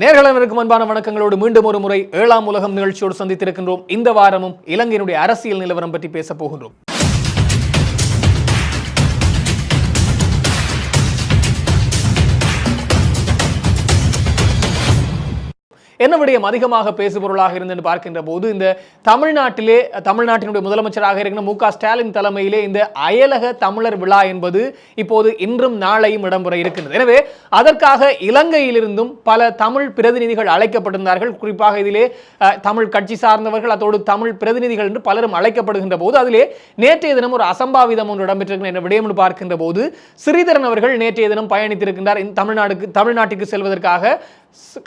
நேர்களவருக்கு அன்பான வணக்கங்களோடு மீண்டும் ஒரு முறை ஏழாம் உலகம் நிகழ்ச்சியோடு சந்தித்திருக்கின்றோம். இந்த வாரமும் இலங்கையினுடைய அரசியல் நிலவரம் பற்றி பேச போகின்றோம். என்ன விடயம் அதிகமாக பேசுபொருளாக இருந்து பார்க்கின்ற போது இந்த தமிழ்நாட்டிலே தமிழ்நாட்டினுடைய முதலமைச்சராக இருக்கிற மு க ஸ்டாலின் தலைமையிலே இந்த அயலக தமிழர் விழா என்பது இப்போது இன்றும் நாளையும் இடம்பெற இருக்கின்றது. எனவே அதற்காக இலங்கையிலிருந்தும் பல தமிழ் பிரதிநிதிகள் அழைக்கப்பட்டிருந்தார்கள். குறிப்பாக இதிலே தமிழ் கட்சி சார்ந்தவர்கள் அதோடு தமிழ் பிரதிநிதிகள் என்று பலரும் அழைக்கப்படுகின்ற போது அதிலே நேற்றைய தினம் ஒரு அசம்பாவிதம் ஒன்று இடம்பெற்றிருக்கிற என்ற விடயம் என்று பார்க்கின்ற போது ஸ்ரீதரன் அவர்கள் நேற்றைய தினம் பயணித்திருக்கின்றார். தமிழ்நாடுக்கு தமிழ்நாட்டுக்கு செல்வதற்காக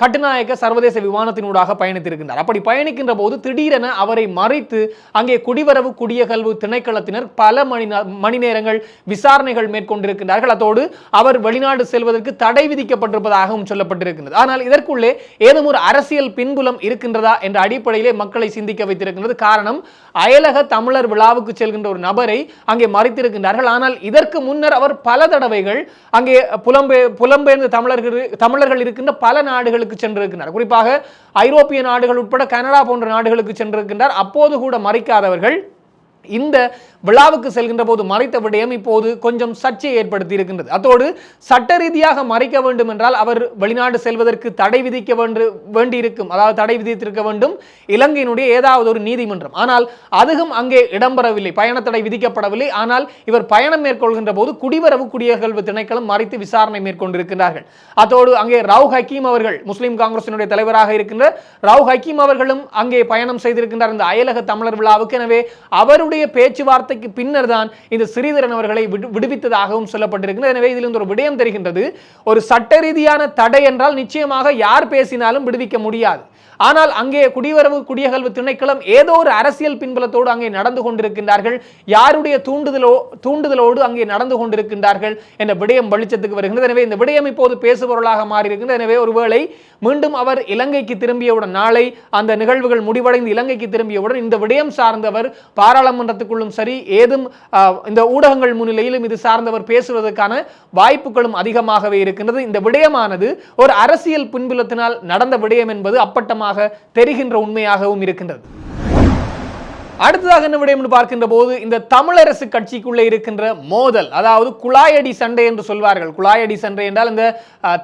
கட்டுநாயக்க சர்வதேச விமானத்தினூடாக பயணித்திருக்கின்றார். அப்படி பயணிக்கின்ற போது திடீரென அவரை மறைத்து அங்கே குடிவரவு குடியகல்வு திணைக்களத்தினர் பல மணி மணி நேரங்கள் விசாரணைகள் மேற்கொண்டிருக்கின்றார்கள். அதோடு அவர் வெளிநாடு செல்வதற்கு தடை விதிக்கப்பட்டிருப்பதாகவும் சொல்லப்பட்டிருக்கின்றது. ஆனால் இதற்குள்ளே ஏதும் ஒரு அரசியல் பின்புலம் இருக்கின்றதா என்ற அடிப்படையிலே மக்களை சிந்திக்க வைத்திருக்கின்றது. காரணம் அயலக தமிழர் விழாவுக்கு செல்கின்ற ஒரு நபரை அங்கே மறைத்திருக்கின்றார்கள். ஆனால் இதற்கு முன்னர் அவர் பல தடவைகள் அங்கே புலம்பெ புலம்பெயர்ந்த தமிழர்கள் தமிழர்கள் இருக்கின்ற பல நாடுகளுக்கு சென்றிருக்கிறார் குறிப்பாக ஐரோப்பிய நாடுகள் உட்பட கனடா போன்ற நாடுகளுக்கு சென்றிருக்கின்றார். அப்போது கூட மறைக்காதவர்கள் இந்த விழாவுக்கு செல்கின்ற போது மறைத்த விடயம் இப்போது கொஞ்சம் சர்ச்சையை ஏற்படுத்தி இருக்கின்றது அத்தோடு சட்ட ரீதியாக மறைக்க வேண்டும் என்றால் அவர் வெளிநாடு செல்வதற்கு தடை விதிக்க வேண்டு வேண்டியிருக்கும். அதாவது தடை விதித்திருக்க வேண்டும். இலங்கையினுடைய ஏதாவது ஒரு நீதிமன்றம். ஆனால் அதுவும் அங்கே இடம்பெறவில்லை. பயண தடை விதிக்கப்படவில்லை. ஆனால் இவர் பயணம் மேற்கொள்கின்ற போது குடிவரவு குடியகல்வு திணைக்களம் மறைத்து விசாரணை மேற்கொண்டிருக்கிறார்கள் அத்தோடு அங்கே ராவ் ஹக்கீம் அவர்கள் முஸ்லீம் காங்கிரசினுடைய தலைவராக இருக்கின்ற ராவ் ஹக்கீம் அவர்களும் அங்கே பயணம் செய்திருக்கின்றார். இந்த அயலக தமிழர் விழாவுக்கு. எனவே அவருடைய அவருடைய பேச்சுவார்த்தைக்கு பின்னர் தான் இந்த ஸ்ரீதரன் அவர்களை விடுவித்ததாகவும் சொல்லப்பட்டிருக்கிறது. எனவே இதிலிருந்து ஒரு விடயம் தெரிகின்றது. ஒரு சட்ட ரீதியான தடை என்றால் நிச்சயமாக யார் பேசினாலும் விடுவிக்க முடியாது. ஆனால் அங்கே குடிவரவு குடியகல்வு திணைக்களம் ஏதோ ஒரு அரசியல் பின்புலத்தோடு அங்கே நடந்து கொண்டிருக்கின்றார்கள். யாருடைய தூண்டுதலோ தூண்டுதலோடு அங்கே நடந்து கொண்டிருக்கின்றார்கள் என்ற விடயம் வெளிச்சத்துக்கு வருகின்றது. எனவே இந்த விடயம் இப்போது பேசுபொருளாக மாறியிருக்கின்றது. எனவே ஒருவேளை மீண்டும் அவர் இலங்கைக்கு திரும்பியவுடன் நாளை அந்த நிகழ்வுகள் முடிவடைந்து இலங்கைக்கு திரும்பியவுடன் இந்த விடயம் சார்ந்தவர் பாராளுமன்ற பாராளுமன்றத்துக்குள்ளும் சரி ஏதும் இந்த ஊடகங்கள் முன்னிலையிலும் இது சார்ந்தவர் பேசுவதற்கான வாய்ப்புகளும் அதிகமாகவே இருக்கின்றது. இந்த விடயமானது ஒரு அரசியல் பின்புலத்தினால் நடந்த விடயம் என்பது அப்பட்டமாக தெரிகின்ற உண்மையாகவும் இருக்கின்றது. அடுத்ததாக என்ன விடயம் என்று பார்க்கின்ற போது இந்த தமிழரசு கட்சிக்குள்ளே இருக்கின்ற மோதல் அதாவது குழாயடி சண்டை என்று சொல்வார்கள். குழாயடி சண்டை என்றால் இந்த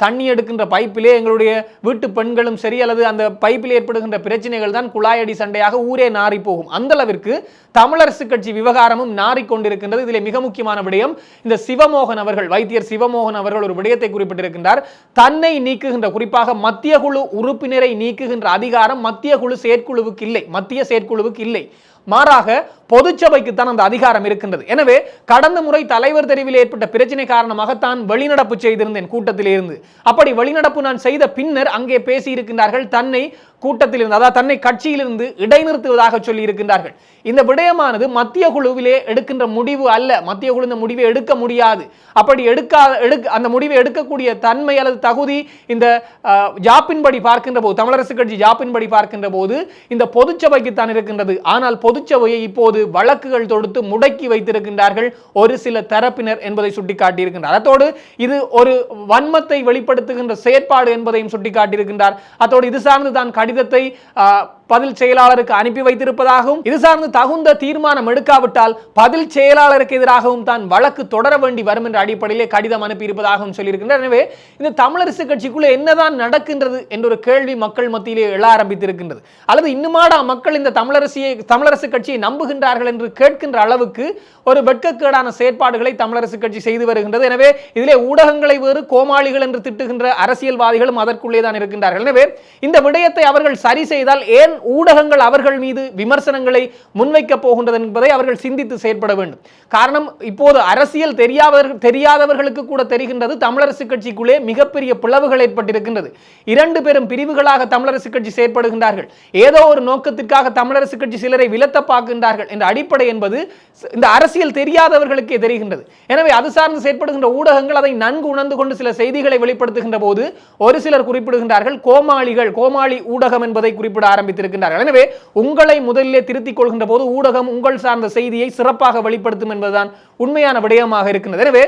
தண்ணி எடுக்கின்ற பைப்பிலே எங்களுடைய வீட்டு பெண்களும் சரி அல்லது அந்த பைப்பில் ஏற்படுகின்ற பிரச்சனைகள் தான் குழாயடி சண்டையாக ஊரே நாறி போகும். அந்த அளவிற்கு தமிழரசு கட்சி விவகாரமும் நாறிக்கொண்டிருக்கின்றது. இதிலே மிக முக்கியமான விடயம் இந்த சிவமோகன் அவர்கள் வைத்தியர் சிவமோகன் அவர்கள் ஒரு விடயத்தை குறிப்பிட்டிருக்கின்றார். தன்னை நீக்குகின்ற குறிப்பாக மத்திய குழு உறுப்பினரை நீக்குகின்ற அதிகாரம் மத்திய குழு செயற்குழுவுக்கு இல்லை மத்திய செயற்குழுவுக்கு இல்லை. மாறாக பொதுச்சபைக்குத்தான் அந்த அதிகாரம் இருக்கின்றது. எனவே கடந்த முறை தலைவர் தெரிவில் ஏற்பட்ட பிரச்சனை காரணமாக தான் வெளிநடப்பு செய்திருந்தேன் கூட்டத்தில் இருந்து அப்படி வெளிநடப்பு நான் செய்த பின்னர் அங்கே பேசி இருக்கின்றார்கள் தன்னை கூட்டத்தில் இருந்து அதாவது தன்னை கட்சியிலிருந்து இடைநிறுத்துவதாக சொல்லி இருக்கின்றார்கள் இந்த விடயமானது மத்திய குழுவிலே எடுக்கின்ற முடிவு அல்ல. மத்திய குழு இந்த முடிவை எடுக்க முடியாது. அப்படி எடுக்காத எடுக்க அந்த முடிவை எடுக்கக்கூடிய தன்மை அல்லது தகுதி இந்த ஜாப்பின்படி பார்க்கின்ற போது தமிழரசு கட்சி ஜாப்பின்படி பார்க்கின்ற போது இந்த பொதுச்சபைக்கு தான் இருக்கின்றது. ஆனால் பொதுச்சபையை இப்போது வழக்குகள் தொடுத்து முடக்கி வைத்திருக்கின்றார்கள் ஒரு சில தரப்பினர் என்பதை சுட்டிக்காட்டியிருக்கின்றார். அத்தோடு இது ஒரு வன்மத்தை வெளிப்படுத்துகின்ற செயற்பாடு என்பதையும் சுட்டிக்காட்டியிருக்கின்றார். அத்தோடு இது சார்ந்து தான் கடிதத்தை பதில் செயலாளருக்கு அனுப்பி வைத்திருப்பதாகவும் இது சார்ந்து தகுந்த தீர்மானம் எடுக்காவிட்டால் பதில் செயலாளருக்கு எதிராகவும் தான் வழக்கு தொடர வேண்டி வரும் என்ற அடிப்படையிலே கடிதம் அனுப்பி இருப்பதாகவும் சொல்லியிருக்கின்றார். எனவே இந்த தமிழரசு கட்சிக்குள்ளே என்னதான் நடக்கின்றது என்ற ஒரு கேள்வி மக்கள் மத்தியிலே எழ ஆரம்பித்திருக்கின்றது. அல்லது இன்னுமாடா மக்கள் இந்த தமிழரசியை தமிழரசு கட்சியை நம்புகின்றார்கள் என்று கேட்கின்ற அளவுக்கு ஒரு வெட்கக்கேடான செயற்பாடுகளை தமிழரசு கட்சி செய்து வருகின்றது. எனவே இதிலே ஊடகங்களை வேறு கோமாளிகள் என்று திட்டுகின்ற அரசியல்வாதிகளும் அதற்குள்ளே தான் இருக்கின்றார்கள். எனவே இந்த விடயத்தை அவர்கள் சரி செய்தால் ஏன் ஊடகங்கள் அவர்கள் மீது விமர்சனங்களை முன்வைக்கப் போகின்றது என்பதை அவர்கள் சிந்தித்து செயற்பட வேண்டும். காரணம் இப்போது அரசியல் தெரியாதவர்கள் தெரியாதவர்களுக்கு கூட தெரிகின்றது தமிழரசு கட்சிக்குள்ளே மிகப்பெரிய பிளவுகள் ஏற்பட்டிருக்கின்றது இரண்டு பெரும் பிரிவுகளாக தமிழரசு கட்சி செயற்படுகின்றார்கள். ஏதோ ஒரு நோக்கத்திற்காக தமிழரசு கட்சி சிலரை விலத்த பார்க்கின்றார்கள் என்ற அடிப்படை என்பது இந்த அரசியல் தெரியாதவர்களுக்கே தெரிகின்றது. எனவே அது சார்ந்து செயற்படுகின்ற ஊடகங்கள் அதை நன்கு உணர்ந்து கொண்டு சில செய்திகளை வெளிப்படுத்துகின்ற போது ஒரு சிலர் குறிப்பிடுகின்றார்கள் கோமாளிகள் கோமாளி ஊடகம் என்பதை குறிப்பிட வைத்திருக்கின்றார்கள். எனவே உங்களை முதலிலே திருத்திக் கொள்கின்ற போது ஊடகம் உங்கள் சார்ந்த செய்தியை சிறப்பாக வெளிப்படுத்தும் என்பதுதான் உண்மையான விடயமாக இருக்கின்றது. எனவே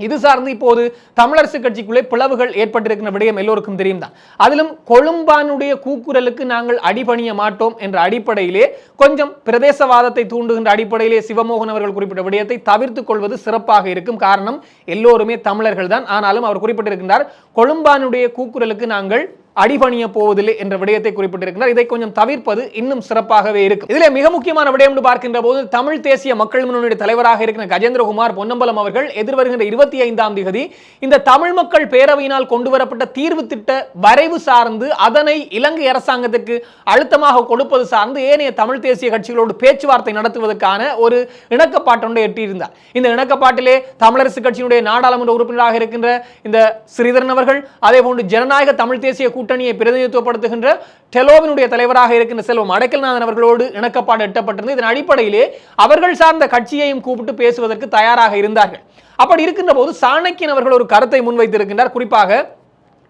இது சார்ந்து இப்போது தமிழரசு கட்சிக்குள்ளே பிளவுகள் ஏற்பட்டிருக்கிற விடயம் எல்லோருக்கும் தெரியும் தான். அதிலும் கொழும்பானுடைய கூக்குரலுக்கு நாங்கள் அடிபணிய மாட்டோம் என்ற அடிப்படையிலே கொஞ்சம் பிரதேசவாதத்தை தூண்டுகின்ற அடிப்படையிலே சிவமோகன் அவர்கள் குறிப்பிட்ட விடயத்தை தவிர்த்துக் கொள்வது சிறப்பாக இருக்கும் காரணம் எல்லோருமே தமிழர்கள் தான் ஆனாலும் அவர் குறிப்பிட்டிருக்கின்றார் கொழும்பானுடைய கூக்குரலுக்கு நாங்கள் அடிபணிய போவதில்லை என்ற விடயத்தை குறிப்பிட்டிருக்கிறார். இதை கொஞ்சம் தவிர்ப்பது இன்னும் சிறப்பாகவே இருக்கும். இதில் மிக முக்கியமான விடயம் என்று பார்க்கின்ற போது தமிழ் தேசிய மக்கள் முன்னணியுடைய தலைவராக இருக்கிற கஜேந்திரகுமார் பொன்னம்பலம் அவர்கள் எதிர்வருகின்ற இருபத்தி ஐந்தாம் தேதி இந்த தமிழ் மக்கள் பேரவையினால் கொண்டு வரப்பட்ட தீர்வு திட்ட வரைவு சார்ந்து அதனை இலங்கை அரசாங்கத்திற்கு அழுத்தமாக கொடுப்பது சார்ந்து ஏனைய தமிழ் தேசிய கட்சிகளோடு பேச்சுவார்த்தை நடத்துவதற்கான ஒரு இணக்கப்பாட்டொன்றை எட்டியிருந்தார். இந்த இணக்கப்பாட்டிலே தமிழரசு கட்சியினுடைய நாடாளுமன்ற உறுப்பினராக இருக்கின்ற இந்த ஸ்ரீதரன் அவர்கள் அதே போன்று ஜனநாயக தமிழ் தேசிய கூட்டணியை பிரதிநிதித்துவப்படுத்துகின்ற டெலோவினுடைய தலைவராக இருக்கின்ற செல்வம் அடைக்கல்நாதன் அவர்களோடு இணக்கப்பாடு எட்டப்பட்டிருந்தது. இதன் அடிப்படையிலே அவர்கள் சார்ந்த கட்சியையும் கூப்பிட்டு பேசுவதற்கு தயாராக இருந்தார்கள். அப்படி இருக்கின்ற போது சாணக்கியன் அவர்கள் ஒரு கருத்தை முன்வைத்திருக்கின்றார். குறிப்பாக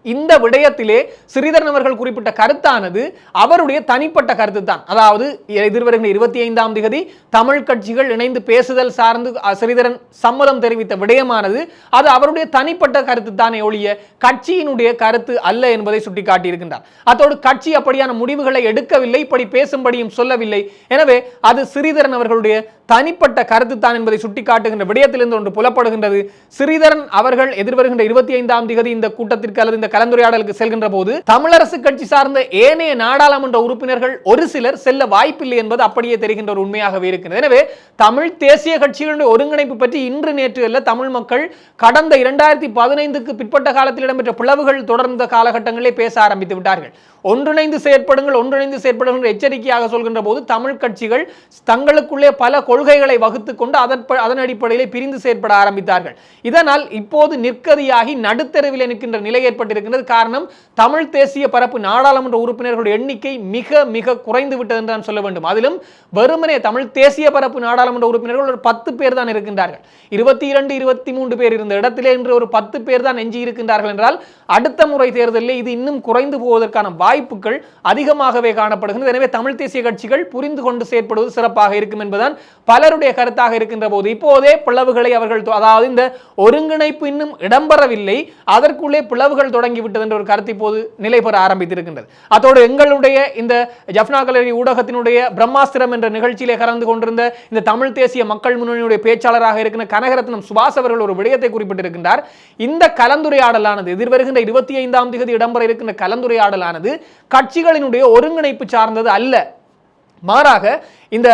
இந்த விடயத்திலே சிறிதரன் அவர்கள் குறிப்பிட்ட கருத்தானது அவருடைய தனிப்பட்ட கருத்து தான் அதாவது எதிர்வருகிற இருபத்தி ஐந்தாம் திகதி தமிழ் கட்சிகள் இணைந்து பேசுதல் சார்ந்து சிறிதரன் சம்மதம் தெரிவித்த விடயமானது அது அவருடைய தனிப்பட்ட கருத்து தானே ஒழிய கட்சியினுடைய கருத்து அல்ல என்பதை சுட்டிக்காட்டியிருக்கின்றார். அதோடு கட்சி அப்படியான முடிவுகளை எடுக்கவில்லை இப்படி பேசும்படியும் சொல்லவில்லை. எனவே அது சிறிதரன் அவர்களுடைய தனிப்பட்ட கருத்து தான் என்பதை சுட்டிக்காட்டுகின்ற விடயத்திலிருந்து ஒன்று புலப்படுகின்றது. ஸ்ரீதரன் அவர்கள் எதிர்வருகின்ற இருபத்தி ஐந்தாம் தேதி இந்த கூட்டத்திற்கு அல்லது இந்த கலந்துரையாடலுக்கு செல்கின்ற போது தமிழரசு கட்சி சார்ந்த ஏனைய நாடாளுமன்ற உறுப்பினர்கள் ஒரு சிலர் செல்ல வாய்ப்பில்லை என்பது அப்படியே தெரிகின்ற ஒரு உண்மையாகவே இருக்கிறது எனவே தமிழ் தேசிய கட்சிகளுடைய ஒருங்கிணைப்பு பற்றி இன்று நேற்று அல்ல தமிழ் மக்கள் கடந்த இரண்டாயிரத்தி பதினைந்துக்கு பிற்பட்ட காலத்தில் இடம்பெற்ற பிளவுகள் தொடர்ந்த காலகட்டங்களிலே பேச ஆரம்பித்து விட்டார்கள். ஒன்றிணைந்து செயற்படுங்கள் ஒன்றிணைந்து செயற்படுங்கள் என்று எச்சரிக்கையாக சொல்கின்ற போது தமிழ் கட்சிகள் தங்களுக்குள்ளே பல கொள்கைகளை வகுத்து கொண்டு அதன் அதன் அடிப்படையில் பிரிந்து செயற்பட ஆரம்பித்தார்கள். இதனால் இப்போது நிற்கதியாகி நடுத்தெருவில் நிற்கின்ற நிலை ஏற்பட்டிருக்கின்றது. காரணம் தமிழ் தேசிய பரப்பு நாடாளுமன்ற உறுப்பினர்களுடைய எண்ணிக்கை மிக மிக குறைந்து விட்டது என்று நான் சொல்ல வேண்டும். அதிலும் வெறுமனே தமிழ் தேசிய பரப்பு நாடாளுமன்ற உறுப்பினர்கள் ஒரு பத்து பேர் தான் இருக்கின்றார்கள். இருபத்தி இரண்டு இருபத்தி மூன்று பேர் இருந்த இடத்திலே இன்று ஒரு பத்து பேர் தான் எஞ்சி இருக்கின்றார்கள் என்றால் அடுத்த முறை தேர்தலில் இது இன்னும் குறைந்து போவதற்கான வாய்ப்புகள் அதிகமாகவே காணப்படுகிறது எனவே தமிழ் தேசிய கட்சிகள் புரிந்து கொண்டு செயற்படுவது சிறப்பாக இருக்கும் என்பதுதான் பலருடைய கருத்தாக இருக்கின்ற போது இப்போதே பிளவுகளை அவர்கள் அதாவது இந்த ஒருங்கிணைப்பு இன்னும் இடம்பெறவில்லை அதற்குள்ளே பிளவுகள் தொடங்கிவிட்டது என்ற ஒரு கருத்து இப்போது நிலை பெற ஆரம்பித்திருக்கின்றது. அதோடு எங்களுடைய இந்த ஜப்னா கல்லூரி ஊடகத்தினுடைய பிரம்மாஸ்திரம் என்ற நிகழ்ச்சியிலே கலந்து கொண்டிருந்த இந்த தமிழ் தேசிய மக்கள் முன்னணியுடைய பேச்சாளராக இருக்கிற கனகரத்னம் சுபாஷ் அவர்கள் ஒரு விடயத்தை குறிப்பிட்டிருக்கின்றார். இந்த கலந்துரையாடலானது எதிர்வருகின்ற இருபத்தி ஐந்தாம் தேதி இடம்பெற இருக்கின்ற கலந்துரையாடலானது கட்சிகளினுடைய ஒருங்கிணைப்பு சார்ந்தது அல்ல. மாறாக இந்த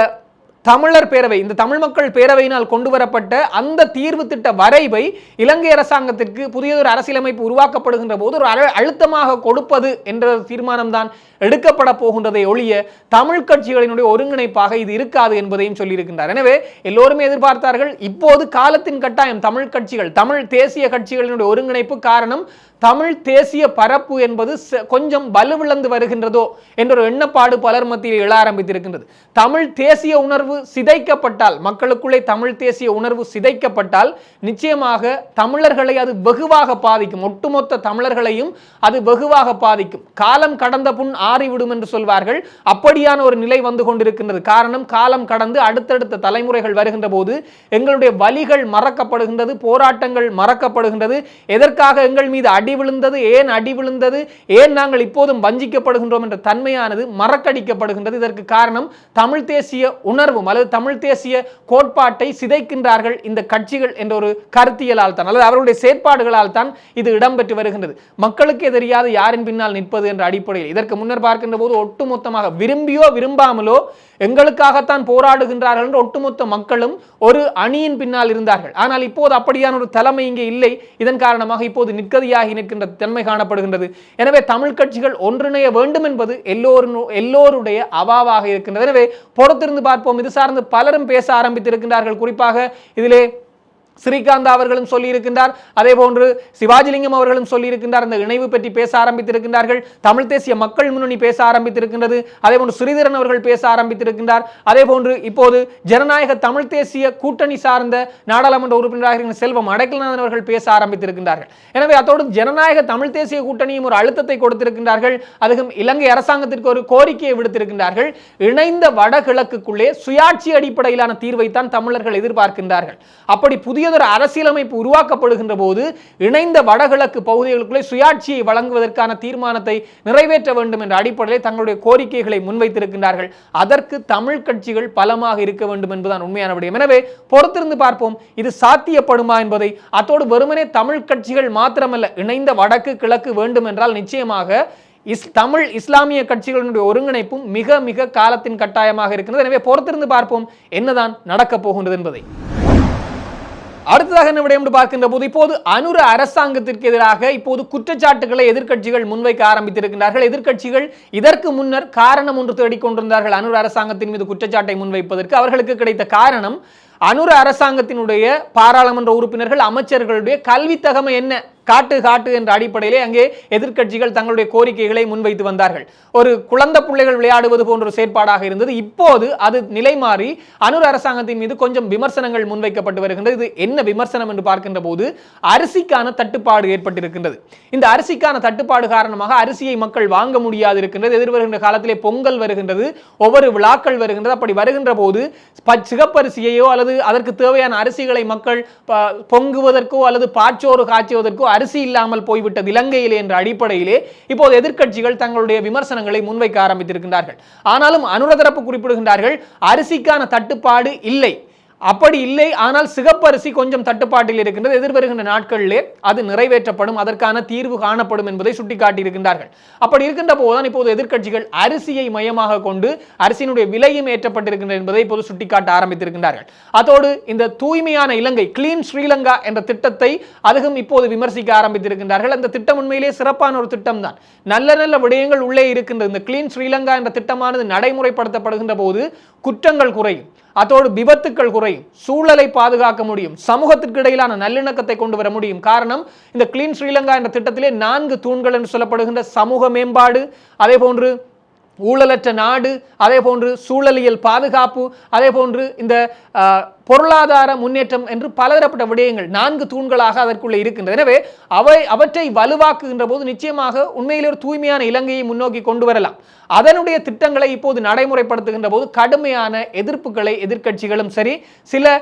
தமிழர் பேரவை இந்த தமிழ் மக்கள் பேரவையினால் கொண்டு வரப்பட்ட அந்த தீர்வு திட்ட வரைவை இலங்கை அரசாங்கத்திற்கு புதியதொரு அரசியலமைப்பு உருவாக்கப்படுகின்ற போது ஒரு அழுத்தமாக கொடுப்பது என்ற தீர்மானம்தான் எடுக்கப்பட போகின்றதை ஒழிய தமிழ் கட்சிகளினுடைய ஒருங்கிணைப்பாக இது இருக்காது என்பதையும் சொல்லியிருக்கின்றார். எனவே எல்லோருமே எதிர்பார்த்தார்கள் இப்போது காலத்தின் கட்டாயம் தமிழ் கட்சிகள் தமிழ் தேசிய கட்சிகளினுடைய ஒருங்கிணைப்பு காரணம் தமிழ் தேசிய பரப்பு என்பது கொஞ்சம் வலுவிழந்து வருகின்றதோ என்ற ஒரு எண்ணப்பாடு பலர் மத்தியில் எழ ஆரம்பித்திருக்கின்றது. தமிழ் தேசிய உணர்வு சிதைக்கப்பட்டால் மக்களுக்குள்ளே தமிழ் தேசிய உணர்வு சிதைக்கப்பட்டால் நிச்சயமாக தமிழர்களை அது வெகுவாக பாதிக்கும். ஒட்டுமொத்த தமிழர்களையும் அது வெகுவாக பாதிக்கும். காலம் கடந்த புண் ஆறிவிடும் என்று சொல்வார்கள். அப்படியான ஒரு நிலை வந்து கொண்டிருக்கின்றது. காரணம் காலம் கடந்து அடுத்தடுத்த தலைமுறைகள் வருகின்ற போது எங்களுடைய வலிகள் மறக்கப்படுகின்றது போராட்டங்கள் மறக்கப்படுகின்றது. எதற்காக எங்கள் மீது அடி விழுந்தது ஏன் அடி விழுந்தது ஏன் நாங்கள் இப்போதும் வஞ்சிக்கப்படுகின்றோம் என்ற தன்மையானது மறக்கடிக்கப்படுகின்றது இதற்கு காரணம் தமிழ் தேசிய உணர்வும் அல்லது தமிழ் தேசிய கோட்பாட்டை சிதைக்கின்றார்கள் இந்த கட்சிகள் என்ற ஒரு கருத்தியலால் தான் அல்லது அவர்களுடைய செயற்பாடுகளால் தான் இது இடம்பெற்று வருகின்றது. மக்களுக்கே தெரியாது யாரின் பின்னால் நிற்பது என்ற அடிப்படையில். இதற்கு முன்னர் பார்க்கின்ற போது ஒட்டுமொத்தமாக விரும்பியோ விரும்பாமலோ எங்களுக்காகத்தான் போராடுகின்றார்கள் என்று ஒட்டுமொத்த மக்களும் ஒரு அணியின் பின்னால் இருந்தார்கள். ஆனால் இப்போது அப்படியான ஒரு தலைமை இங்கே இல்லை. இதன் காரணமாக இப்போது நிற்கதியாகி நிற்கின்ற தன்மை காணப்படுகின்றது. எனவே தமிழ் கட்சிகள் ஒன்றிணைய வேண்டும் என்பது எல்லோரும் எல்லோருடைய அவாவாக இருக்கின்றது. எனவே பொறுத்திருந்து பார்ப்போம். இது சார்ந்து பலரும் பேச ஆரம்பித்திருக்கின்றார்கள். குறிப்பாக இதிலே ஸ்ரீகாந்த் அவர்களும் சொல்லியிருக்கின்றார். அதே போன்று சிவாஜிலிங்கம் அவர்களும் சொல்லியிருக்கின்றார். அந்த இணைவு பற்றி பேச ஆரம்பித்திருக்கின்றார்கள். தமிழ் தேசிய மக்கள் முன்னணி பேச ஆரம்பித்திருக்கின்றது. அதே போன்று ஸ்ரீதரன் அவர்கள் பேச ஆரம்பித்திருக்கின்றார். அதே போன்று இப்போது ஜனநாயக தமிழ் தேசிய கூட்டணி சார்ந்த நாடாளுமன்ற உறுப்பினராக இருக்கிற செல்வம் அடைக்கலநாதன் அவர்கள் பேச ஆரம்பித்திருக்கின்றார்கள். எனவே அதோடு ஜனநாயக தமிழ் தேசிய கூட்டணியும் ஒரு அழுத்தத்தை கொடுத்திருக்கின்றார்கள். அதுவும் இலங்கை அரசாங்கத்திற்கு ஒரு கோரிக்கையை விடுத்திருக்கின்றார்கள். இணைந்த வடகிழக்குக்குள்ளே சுயாட்சி அடிப்படையிலான தீர்வைத்தான் தமிழர்கள் எதிர்பார்க்கின்றார்கள். அப்படி புதிய புதியதொரு அரசியலமைப்பு உருவாக்கப்படுகின்ற போது இணைந்த வடகிழக்கு பகுதிகளுக்குள்ளே சுயாட்சியை வழங்குவதற்கான தீர்மானத்தை நிறைவேற்ற வேண்டும் என்ற அடிப்படையில் தங்களுடைய கோரிக்கைகளை முன்வைத்திருக்கின்றார்கள். அதற்கு தமிழ் கட்சிகள் பலமாக இருக்க வேண்டும் என்பதுதான் உண்மையான விடயம். எனவே பொறுத்திருந்து பார்ப்போம் இது சாத்தியப்படுமா என்பதை. அத்தோடு வெறுமனே தமிழ் கட்சிகள் மாத்திரமல்ல இணைந்த வடக்கு கிழக்கு வேண்டும் என்றால் நிச்சயமாக இஸ் தமிழ் இஸ்லாமிய கட்சிகளினுடைய ஒருங்கிணைப்பும் மிக மிக காலத்தின் கட்டாயமாக இருக்கிறது எனவே பொறுத்திருந்து பார்ப்போம் என்னதான் நடக்கப் போகின்றது என்பதை. அடுத்ததாக என்ன விடயம் பார்க்கின்ற போது இப்போது அனுர அரசாங்கத்திற்கு எதிராக இப்போது குற்றச்சாட்டுகளை எதிர்க்கட்சிகள் முன்வைக்க ஆரம்பித்திருக்கின்றார்கள். எதிர்க்கட்சிகள் இதற்கு முன்னர் காரணம் ஒன்று தேடிக்கொண்டிருந்தார்கள் அனுர அரசாங்கத்தின் மீது குற்றச்சாட்டை முன்வைப்பதற்கு அவர்களுக்கு கிடைத்த காரணம் அனுர அரசாங்கத்தினுடைய பாராளுமன்ற உறுப்பினர்கள் அமைச்சர்களுடைய கல்வி தகமை என்ன? காட்டு காட்டு என்ற அடிப்படையிலே அங்கே எதிர்க்கட்சிகள் தங்களுடைய கோரிக்கைகளை முன்வைத்து வந்தார்கள். ஒரு குழந்தை பிள்ளைகள் விளையாடுவது போன்ற ஒரு செயற்பாடாக இருந்தது. இப்போது அது நிலை மாறி அனுர் அரசாங்கத்தின் மீது கொஞ்சம் விமர்சனங்கள் முன்வைக்கப்பட்டு வருகின்றது. இது என்ன விமர்சனம் என்று பார்க்கின்ற போது அரிசிக்கான தட்டுப்பாடு ஏற்பட்டிருக்கின்றது. இந்த அரிசிக்கான தட்டுப்பாடு காரணமாக அரிசியை மக்கள் வாங்க முடியாது இருக்கின்றது எதிர்வருகின்ற காலத்திலே பொங்கல் வருகின்றது. ஒவ்வொரு விழாக்கள் வருகின்றது. அப்படி வருகின்ற போது ப- சிகப்பரிசியையோ அல்லது அதற்கு தேவையான அரிசிகளை மக்கள் ப- பொங்குவதற்கோ அல்லது பாச்சோறு காய்ச்சுவதற்கோ அரிசி இல்லாமல் போய்விட்டது இலங்கையிலே என்ற அடிப்படையிலே இப்போது எதிர்க்கட்சிகள் தங்களுடைய விமர்சனங்களை முன்வைக்க ஆரம்பித்திருக்கின்றார்கள். ஆனாலும் அனுரதரப்பு குறிப்பிடுகின்றார்கள் அரிசிக்கான தட்டுப்பாடு இல்லை. அப்படி இல்லை ஆனால் சிகப்பரிசி கொஞ்சம் தட்டுப்பாட்டில் இருக்கின்றது. எதிர்வருகின்ற நாட்களிலே அது நிறைவேற்றப்படும் அதற்கான தீர்வு காணப்படும் என்பதை சுட்டிக்காட்டியிருக்கின்றார்கள். அப்படி இருக்கின்ற போதுதான் இப்போது எதிர்க்கட்சிகள் அரிசியை மையமாக கொண்டு அரிசியினுடைய விலையும் ஏற்றப்பட்டிருக்கின்றது என்பதை இப்போது சுட்டிக்காட்ட ஆரம்பித்திருக்கின்றார்கள். அதோடு இந்த தூய்மையான இலங்கை கிளீன் ஸ்ரீலங்கா என்ற திட்டத்தை அதுவும் இப்போது விமர்சிக்க ஆரம்பித்திருக்கின்றார்கள். அந்த திட்டம் உண்மையிலே சிறப்பான ஒரு திட்டம் தான் நல்ல நல்ல விடயங்கள் உள்ளே இருக்கின்றது. இந்த கிளீன் ஸ்ரீலங்கா என்ற திட்டமானது நடைமுறைப்படுத்தப்படுகின்ற போது குற்றங்கள் குறையும். அதோடு விபத்துக்கள் குறையும். சூழலை பாதுகாக்க முடியும். சமூகத்திற்கு இடையிலான நல்லிணக்கத்தை கொண்டு வர முடியும். காரணம் இந்த கிளீன் ஸ்ரீலங்கா என்ற திட்டத்திலே நான்கு தூண்கள் என்று சொல்லப்படுகின்ற சமூக மேம்பாடு. அதே போன்று ஊழலற்ற நாடு அதே போன்று சூழலியல் பாதுகாப்பு அதே போன்று இந்த பொருளாதார முன்னேற்றம் என்று பலதரப்பட்ட விடயங்கள் நான்கு தூண்களாக அதற்குள்ளே இருக்கின்றது. எனவே அவை அவற்றை வலுவாக்குகின்ற போது நிச்சயமாக உண்மையிலே ஒரு தூய்மையான இலங்கையை முன்னோக்கி கொண்டு வரலாம். அதனுடைய திட்டங்களை இப்போது நடைமுறைப்படுத்துகின்ற போது கடுமையான எதிர்ப்புகளை எதிர்க்கட்சிகளும் சரி சில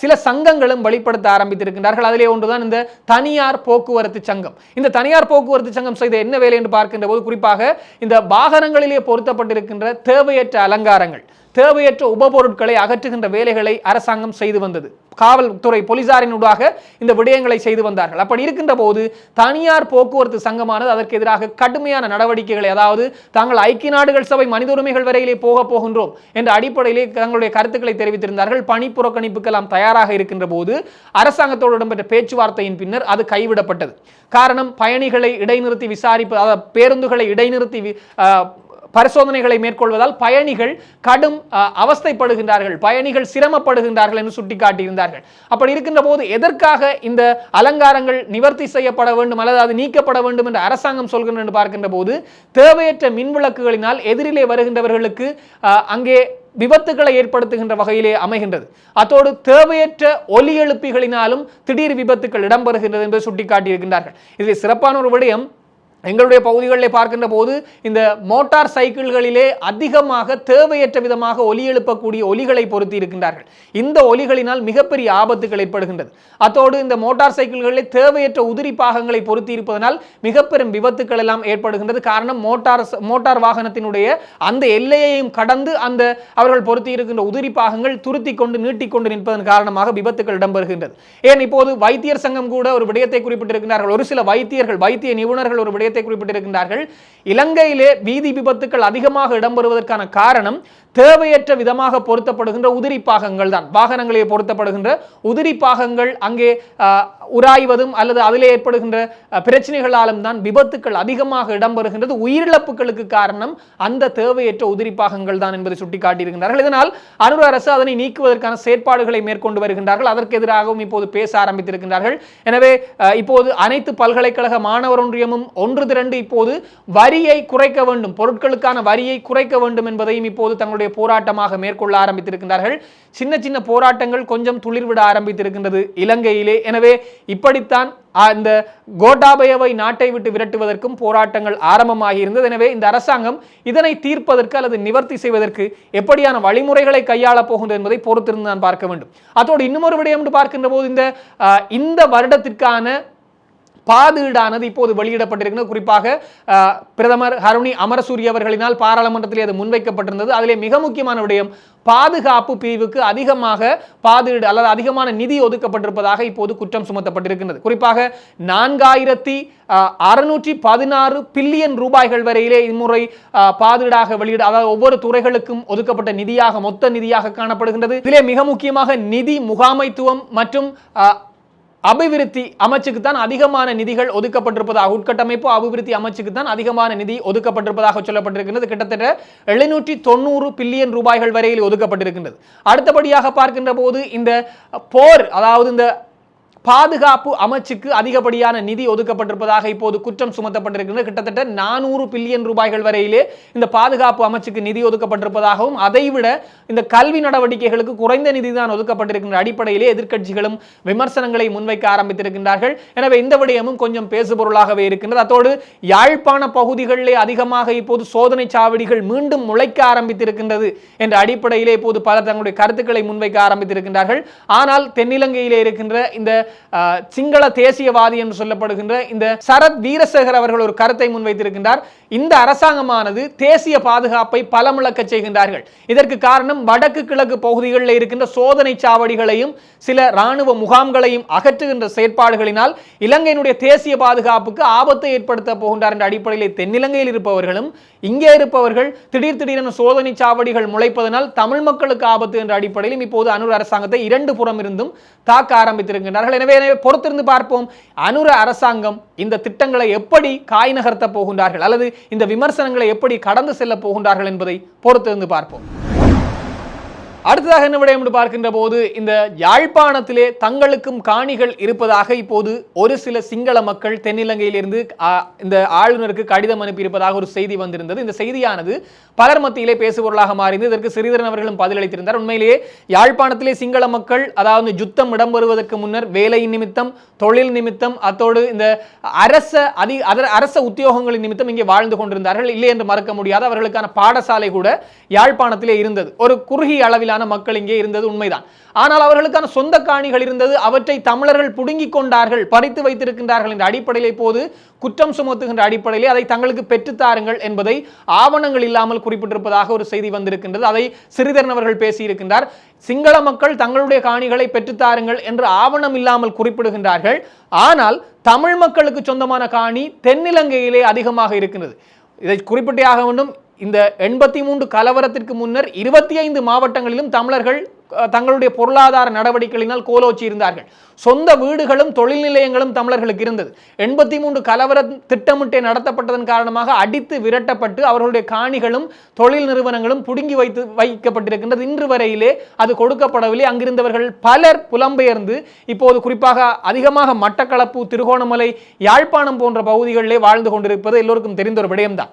சில சங்கங்களும் வெளிப்படுத்த ஆரம்பித்திருக்கின்றார்கள். அதிலே ஒன்றுதான் இந்த தனியார் போக்குவரத்து சங்கம். இந்த தனியார் போக்குவரத்து சங்கம் செய்த என்ன வேலை என்று பார்க்கின்ற போது குறிப்பாக இந்த வாகனங்களிலே பொருத்தப்பட்டிருக்கின்ற தேவையற்ற அலங்காரங்கள். தேவையற்ற உபபொருட்களை அகற்றுகின்ற வேலைகளை அரசாங்கம் செய்து வந்தது. காவல்துறை போலீசாரினூடாக இந்த விடயங்களை செய்து வந்தார்கள். அப்படி இருக்கின்ற போது தனியார் போக்குவரத்து சங்கமானது அதற்கு எதிராக கடுமையான நடவடிக்கைகளை அதாவது தாங்கள் ஐக்கிய நாடுகள் சபை மனித உரிமைகள் வரையிலே போக போகின்றோம் என்ற அடிப்படையிலே தங்களுடைய கருத்துக்களை தெரிவித்திருந்தார்கள். பணி புறக்கணிப்புக்கெல்லாம் தயாராக இருக்கின்ற போது அரசாங்கத்தோடு இடம்பெற்ற பேச்சுவார்த்தையின் பின்னர் அது கைவிடப்பட்டது. காரணம் பயணிகளை இடைநிறுத்தி விசாரிப்பு அதாவது பேருந்துகளை இடைநிறுத்தி வி- பரிசோதனைகளை மேற்கொள்வதால் பயணிகள் கடும் அவஸ்தைப்படுகின்றார்கள். பயணிகள் சிரமப்படுகின்றார்கள் என்று சுட்டிக்காட்டியிருந்தார்கள். அப்படி இருக்கின்ற போது எதற்காக இந்த அலங்காரங்கள் நிவர்த்தி செய்யப்பட வேண்டும் அல்லது அது நீக்கப்பட வேண்டும் என்று அரசாங்கம் சொல்கின்ற என்று பார்க்கின்ற போது தேவையற்ற மின் விளக்குகளினால் எதிரிலே வருகின்றவர்களுக்கு அங்கே விபத்துக்களை ஏற்படுத்துகின்ற வகையிலே அமைகின்றது. அத்தோடு தேவையற்ற ஒலி எழுப்பிகளினாலும் திடீர் விபத்துக்கள் இடம்பெறுகின்றது என்பதை சுட்டிக்காட்டியிருக்கின்றார்கள். இதில் சிறப்பான ஒரு விடயம் எங்களுடைய பகுதிகளில் பார்க்கின்ற போது இந்த மோட்டார் சைக்கிள்களிலே அதிகமாக தேவையற்ற விதமாக ஒலி எழுப்பக்கூடிய ஒலிகளை பொருத்தி இருக்கின்றார்கள். இந்த ஒலிகளினால் மிகப்பெரிய ஆபத்துகள் ஏற்படுகின்றது. அத்தோடு இந்த மோட்டார் சைக்கிள்களிலே தேவையற்ற உதிரி பாகங்களை பொருத்தி இருப்பதனால் மிக பெரும் விபத்துக்கள் எல்லாம் ஏற்படுகின்றது. காரணம் மோட்டார் மோட்டார் வாகனத்தினுடைய அந்த எல்லையையும் கடந்து அந்த அவர்கள் பொருத்தி இருக்கின்ற உதிரி பாகங்கள் துருத்தி கொண்டு நீட்டிக்கொண்டு நிற்பதன் காரணமாக விபத்துக்கள் இடம்பெறுகின்றது. ஏன் இப்போது வைத்தியர் சங்கம் கூட ஒரு விடயத்தை குறிப்பிட்டிருக்கிறார்கள். ஒரு சில வைத்தியர்கள் வைத்திய நிபுணர்கள் ஒரு விடயத்தை குறிப்பிட்டிருக்கின்றார்கள். இலங்கையிலே வீதி விபத்துக்கள் அதிகமாக இடம்பெறுவதற்கான காரணம் தேவையற்ற விதமாக பொருத்தப்படுகின்ற உதிரி பாகங்கள் தான். வாகனங்களில் பொருத்தப்படுகின்ற உதிரி பாகங்கள் அங்கே உராய்வதும் அல்லது அதில் ஏற்படுகின்ற பிரச்சனைகளாலும் தான் விபத்துக்கள் அதிகமாக இடம்பெறுகின்றது. உயிரிழப்புகளுக்கு காரணம் அந்த தேவையற்ற உதிரி பாகங்கள் தான் என்பதை சுட்டிக்காட்டியிருக்கின்றார்கள் இதனால் அனுர அரசு அதனை நீக்குவதற்கான செயற்பாடுகளை மேற்கொண்டு வருகின்றார்கள். அதற்கு எதிராகவும் இப்போது பேச ஆரம்பித்திருக்கின்றார்கள். எனவே இப்போது அனைத்து பல்கலைக்கழக மாணவர் ஒன்றியமும் ஒன்று திரண்டு இப்போது வரியை குறைக்க வேண்டும். பொருட்களுக்கான வரியை குறைக்க வேண்டும் என்பதையும் இப்போது தங்களுடைய தங்களுடைய போராட்டமாக மேற்கொள்ள ஆரம்பித்திருக்கின்றார்கள். சின்ன சின்ன போராட்டங்கள் கொஞ்சம் துளிர்விட ஆரம்பித்திருக்கின்றது இலங்கையிலே. எனவே இப்படித்தான் இந்த கோட்டாபயவை நாட்டை விட்டு விரட்டுவதற்கும் போராட்டங்கள் ஆரம்பமாகி இருந்தது எனவே இந்த அரசாங்கம் இதனை தீர்ப்பதற்கு அல்லது நிவர்த்தி செய்வதற்கு எப்படியான வழிமுறைகளை கையாளப் போகின்றது என்பதை பொறுத்திருந்து நான் பார்க்க வேண்டும். அதோடு இன்னும் விடயம் என்று பார்க்கின்ற போது இந்த இந்த வருடத்திற்கான பாதீடானது இப்போது வெளியிடப்பட்டிருக்கிறது. குறிப்பாக பிரதமர் ஹருணி அமரசூரி அவர்களினால் பாராளுமன்றத்தில் அது முன்வைக்கப்பட்டிருந்தது. அதிலே மிக முக்கியமான விடயம் பாதுகாப்பு பிரிவுக்கு அதிகமாக பாதீடு அல்லது அதிகமான நிதி ஒதுக்கப்பட்டிருப்பதாக இப்போது குற்றம் சுமத்தப்பட்டிருக்கிறது குறிப்பாக நான்காயிரத்தி அறுநூற்றி பதினாறு பில்லியன் ரூபாய்கள் வரையிலே இம்முறை பாதீடாக வெளியிட அதாவது ஒவ்வொரு துறைகளுக்கும் ஒதுக்கப்பட்ட நிதியாக மொத்த நிதியாக காணப்படுகின்றது. இதிலே மிக முக்கியமாக நிதி முகாமைத்துவம் மற்றும் அபிவிருத்தி அமைச்சுக்கு தான் அதிகமான நிதிகள் ஒதுக்கப்பட்டிருப்பதாக உட்கட்டமைப்பு அபிவிருத்தி அமைச்சுக்கு தான் அதிகமான நிதி ஒதுக்கப்பட்டிருப்பதாக சொல்லப்பட்டிருக்கிறது கிட்டத்தட்ட எழுநூற்றி தொண்ணூறு பில்லியன் ரூபாய்கள் வரையில் ஒதுக்கப்பட்டிருக்கின்றது. அடுத்தபடியாக பார்க்கின்ற போது இந்த போர் அதாவது இந்த பாதுகாப்பு அமைச்சுக்கு அதிகப்படியான நிதி ஒதுக்கப்பட்டிருப்பதாக இப்போது குற்றம் சுமத்தப்பட்டிருக்கிறது. கிட்டத்தட்ட நானூறு பில்லியன் ரூபாய்கள் வரையிலே இந்த பாதுகாப்பு அமைச்சுக்கு நிதி ஒதுக்கப்பட்டிருப்பதாகவும் அதைவிட இந்த கல்வி நடவடிக்கைகளுக்கு குறைந்த நிதி தான் ஒதுக்கப்பட்டிருக்கின்ற அடிப்படையிலே எதிர்க்கட்சிகளும் விமர்சனங்களை முன்வைக்க ஆரம்பித்திருக்கின்றார்கள். எனவே இந்த விடயமும் கொஞ்சம் பேசுபொருளாகவே இருக்கின்றது. அத்தோடு யாழ்ப்பாண பகுதிகளிலே அதிகமாக இப்போது சோதனை சாவடிகள் மீண்டும் முளைக்க ஆரம்பித்திருக்கின்றது என்ற அடிப்படையிலே இப்போது பலர் தங்களுடைய கருத்துக்களை முன்வைக்க ஆரம்பித்திருக்கின்றார்கள். ஆனால் தென்னிலங்கையிலே இருக்கின்ற இந்த சிங்கள தேசியவாதி என்று சொல்லப்படுகின்ற இந்த சரத் வீரசேகர் அவர்கள் ஒரு கருத்தை முன்வைத்திருக்கின்றார். இந்த அரசாங்கமானது தேசிய பாதுகாப்பை பலமிழக்க செய்கின்றார்கள். இதற்கு காரணம் வடக்கு கிழக்கு பகுதிகளில் இருக்கின்ற சோதனை சாவடிகளையும் சில ராணுவ முகாம்களையும் அகற்றுகின்ற செயற்பாடுகளினால் இலங்கையினுடைய தேசிய பாதுகாப்புக்கு ஆபத்தை ஏற்படுத்த போகின்றார் என்ற அடிப்படையில் தென்னிலங்கையில் இருப்பவர்களும் இங்கே இருப்பவர்கள் திடீர் திடீரென சோதனை சாவடிகள் முளைப்பதனால் தமிழ் மக்களுக்கு ஆபத்து என்ற அடிப்படையிலும் இப்போது அனுர அரசாங்கத்தை இரண்டு புறம் இருந்தும் தாக்க ஆரம்பித்திருக்கின்றார்கள். எனவே எனவே பொறுத்திருந்து பார்ப்போம். அனுர அரசாங்கம் இந்த திட்டங்களை எப்படி காய் நகர்த்த போகின்றார்கள்? அல்லது இந்த விமர்சனங்களை எப்படி கடந்து செல்ல போகின்றார்கள் என்பதை பொறுத்திருந்து பார்ப்போம். அடுத்ததாக என்ன விடயம் என்று பார்க்கின்ற போது இந்த யாழ்ப்பாணத்திலே தங்களுக்கும் காணிகள் இருப்பதாக இப்போது ஒரு சில சிங்கள மக்கள் தென்னிலங்கையிலிருந்து இந்த ஆளுநருக்கு கடிதம் அனுப்பியிருப்பதாக ஒரு செய்தி வந்திருந்தது. இந்த செய்தியானது பலர் மத்தியிலே பேசுபொருளாக மாறியது. இதற்கு சிறிதரன் அவர்களும் பதிலளித்திருந்தார். உண்மையிலேயே யாழ்ப்பாணத்திலே சிங்கள மக்கள் அதாவது யுத்தம் இடம்பெறுவதற்கு முன்னர் வேலையின் நிமித்தம் தொழில் நிமித்தம் அத்தோடு இந்த அரச அதி அரச உத்தியோகங்களின் நிமித்தம் இங்கே வாழ்ந்து கொண்டிருந்தார்கள். இல்லை என்று மறக்க முடியாது. அவர்களுக்கான பாடசாலை கூட யாழ்ப்பாணத்திலே இருந்தது. ஒரு குறுகிய அளவில் அளவிலான மக்கள் இங்கே இருந்தது உண்மைதான். ஆனால் அவர்களுக்கான சொந்த காணிகள் இருந்தது அவற்றை தமிழர்கள் புடுங்கிக் கொண்டார்கள் பறித்து வைத்திருக்கின்றார்கள் என்ற அடிப்படையில் போது குற்றம் சுமத்துகின்ற அடிப்படையிலே அதை தங்களுக்கு பெற்றுத்தாருங்கள் என்பதை ஆவணங்கள் இல்லாமல் குறிப்பிட்டிருப்பதாக ஒரு செய்தி வந்திருக்கின்றது. அதை சிறிதரன் அவர்கள் பேசியிருக்கின்றார். சிங்கள மக்கள் தங்களுடைய காணிகளை பெற்றுத்தாருங்கள் என்று ஆவணம் இல்லாமல் குறிப்பிடுகின்றார்கள். ஆனால் தமிழ் மக்களுக்கு சொந்தமான காணி தென்னிலங்கையிலே அதிகமாக இருக்கின்றது. இதை குறிப்பிட்டே ஆக வேண்டும். இந்த எண்பத்தி மூன்று கலவரத்திற்கு முன்னர் இருபத்தி ஐந்து மாவட்டங்களிலும் தமிழர்கள் தங்களுடைய பொருளாதார நடவடிக்கைகளினால் கோலோச்சி இருந்தார்கள். சொந்த வீடுகளும் தொழில் நிலையங்களும் தமிழர்களுக்கு இருந்தது. எண்பத்தி மூன்று கலவர திட்டமிட்டே நடத்தப்பட்டதன் காரணமாக அடித்து விரட்டப்பட்டு அவர்களுடைய காணிகளும் தொழில் நிறுவனங்களும் புடுங்கி வைத்து வைக்கப்பட்டிருக்கின்றது. இன்று வரையிலே அது கொடுக்கப்படவில்லை. அங்கிருந்தவர்கள் பலர் புலம்பெயர்ந்து இப்போது குறிப்பாக அதிகமாக மட்டக்களப்பு திருகோணமலை யாழ்ப்பாணம் போன்ற பகுதிகளிலே வாழ்ந்து கொண்டிருப்பது எல்லோருக்கும் தெரிந்த ஒரு விடயம்தான்.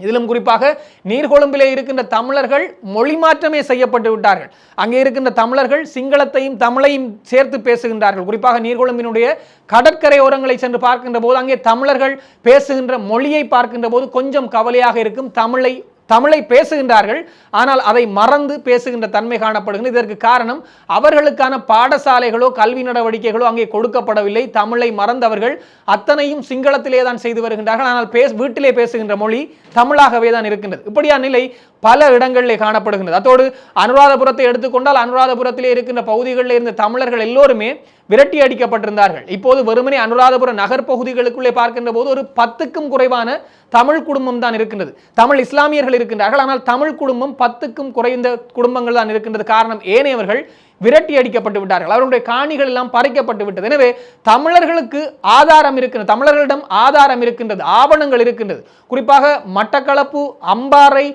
இதிலும் குறிப்பாக நீர்கொழும்பிலே இருக்கின்ற தமிழர்கள் மொழி மாற்றமே செய்யப்பட்டு விட்டார்கள். அங்கே இருக்கின்ற தமிழர்கள் சிங்களத்தையும் தமிழையும் சேர்த்து பேசுகின்றார்கள். குறிப்பாக நீர்கொழும்பினுடைய கடற்கரை ஓரங்களை சென்று பார்க்கின்ற போது அங்கே தமிழர்கள் பேசுகின்ற மொழியை பார்க்கின்ற போது கொஞ்சம் கவலையாக இருக்கும். தமிழை தமிழை பேசுகின்றார்கள் ஆனால் அதை மறந்து பேசுகின்ற தன்மை காணப்படுகிறது இதற்கு காரணம் அவர்களுக்கான பாடசாலைகளோ கல்வி நடவடிக்கைகளோ அங்கே கொடுக்கப்படவில்லை. தமிழை மறந்தவர்கள் அத்தனையும் சிங்களத்திலே தான் செய்து வருகின்றார்கள். ஆனால் பேஸ் வீட்டிலே பேசுகின்ற மொழி தமிழாகவே தான் இருக்கின்றது. இப்படியான நிலை பல இடங்களிலே காணப்படுகின்றது. அதோடு அனுராதபுரத்தை எடுத்துக்கொண்டால் அனுராதபுரத்திலே இருக்கின்ற பகுதிகளில் இருந்த தமிழர்கள் எல்லோருமே விரட்டி அடிக்கப்பட்டிருந்தார்கள். இப்போது வெறுமனே அனுராதபுர நகர் பகுதிகளுக்குள்ளே பார்க்கின்ற போது ஒரு பத்துக்கும் குறைவான தமிழ் குடும்பம் தான் இருக்கின்றது. தமிழ் இஸ்லாமியர்கள் இருக்கின்றார்கள். ஆனால் தமிழ் குடும்பம் பத்துக்கும் குறைந்த குடும்பங்கள் தான் இருக்கின்றது. காரணம் ஏனையவர்கள் விரட்டி அடிக்கப்பட்டு விட்டார்கள். அவருடைய காணிகள் எல்லாம் பறிக்கப்பட்டு விட்டது. எனவே தமிழர்களுக்கு ஆதாரம் இருக்கின்றது தமிழர்களிடம் ஆதாரம் இருக்கின்றது ஆவணங்கள் இருக்கின்றது. குறிப்பாக மட்டக்களப்பு அம்பாறை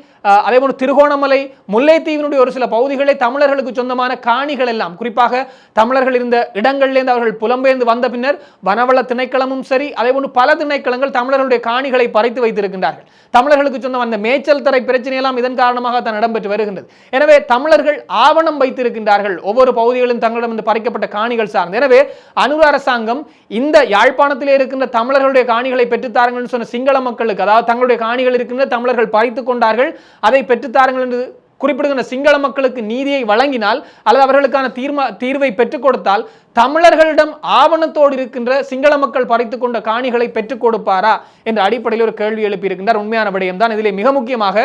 அதே போன்று திருகோணமலை முல்லைத்தீவினுடைய ஒரு சில பகுதிகளை தமிழர்களுக்கு சொந்தமான காணிகள் எல்லாம் குறிப்பாக தமிழர்கள் இருந்த இடங்கள்லேருந்து அவர்கள் புலம்பெயர்ந்து வந்த பின்னர் வனவள திணைக்களமும் சரி அதே போன்று பல திணைக்களங்கள் தமிழர்களுடைய காணிகளை பறித்து வைத்திருக்கின்றார்கள். தமிழர்களுக்கு சொந்தம் அந்த மேய்ச்சல் தரை பிரச்சனையெல்லாம் இதன் காரணமாக தான் இடம்பெற்று வருகின்றது. எனவே தமிழர்கள் ஆவணம் வைத்திருக்கின்றார்கள். ஒவ்வொரு பகுதிகளிலும் தங்களிடம் பறிக்கப்பட்ட காணிகள் சார்ந்து. எனவே அனுர அரசாங்கம் இந்த யாழ்ப்பாணத்தில் இருக்கின்ற தமிழர்களுடைய காணிகளை பெற்றுத்தாருங்கள் சொன்ன சிங்கள மக்களுக்கு அதாவது தங்களுடைய காணிகள் இருக்கின்ற தமிழர்கள் பறித்துக் கொண்டார்கள் அதை பெற்றுத்தாருங்கள் என்று குறிப்பிடுகின்ற சிங்கள மக்களுக்கு நீதியை வழங்கினால் அல்லது அவர்களுக்கான தீர்மா தீர்வை பெற்றுக் கொடுத்தால் தமிழர்களிடம் ஆவணத்தோடு இருக்கின்ற சிங்கள மக்கள் பறித்துக் கொண்ட காணிகளை பெற்றுக் கொடுப்பாரா? என்ற அடிப்படையில் ஒரு கேள்வி எழுப்பியிருக்கின்றார். உண்மையான விடயம் தான் இதிலே மிக முக்கியமாக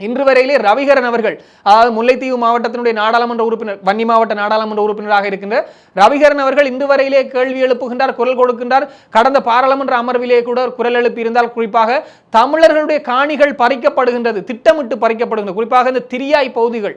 இன்று வரையிலே ரவிகரன் அவர்கள் அதாவது முல்லைத்தீவு மாவட்டத்தினுடைய நாடாளுமன்ற உறுப்பினர் வன்னி மாவட்ட நாடாளுமன்ற உறுப்பினராக இருக்கின்ற ரவிகரன் அவர்கள் இன்று வரையிலே கேள்வி எழுப்புகின்றார் குரல் கொடுக்கின்றார். கடந்த பாராளுமன்ற அமர்விலே கூட குரல் எழுப்பியிருந்தால் குறிப்பாக தமிழர்களுடைய காணிகள் பறிக்கப்படுகின்றது திட்டமிட்டு பறிக்கப்படுகின்றது. குறிப்பாக இந்த திரியாய் பகுதிகள்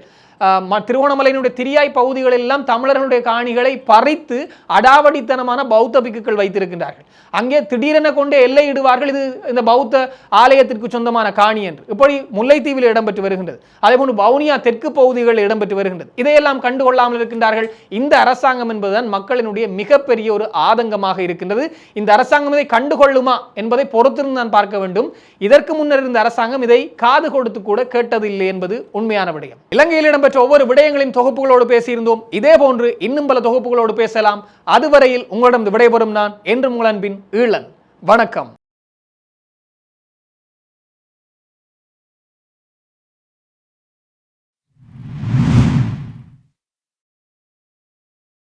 திருவோணமலையினுடைய திரியாய் பகுதிகளெல்லாம் தமிழர்களுடைய காணிகளை பறித்து அடாவடித்தனமான பௌத்த பிக்குகள் வைத்திருக்கின்றார்கள். அங்கே திடீரென கொண்டு எல்லையிடுவார்கள் இது இந்த பௌத்த ஆலயத்திற்கு சொந்தமான காணி என்று. இப்படி முல்லைத்தீவில் இடம்பெற்று வருகின்றது. அதேபோன்று வவுனியா தெற்கு பகுதிகளில் இடம்பெற்று வருகின்றது. இதையெல்லாம் கண்டுகொள்ளாமல் இருக்கின்றார்கள். இந்த அரசாங்கம் என்பதுதான் மக்களினுடைய மிகப்பெரிய ஒரு ஆதங்கமாக இருக்கின்றது. இந்த அரசாங்கம் இதை கண்டுகொள்ளுமா என்பதை பொறுத்திருந்து நான் பார்க்க வேண்டும். இதற்கு முன்னர் இருந்த அரசாங்கம் இதை காது கொடுத்து கூட கேட்டதில்லை என்பது உண்மையான விடயம். இலங்கையில் இடம்பெற்ற ஒவ்வொரு விடயங்களின் தொகுப்புகளோடு பேசியிருந்தோம். இதே போன்று இன்னும் பல தொகுப்புகளோடு பேசலாம். அதுவரையில் உங்களிடம் விடைபெறும் நான் என்றும் உங்கள் அன்பின் ஈழன். வணக்கம்.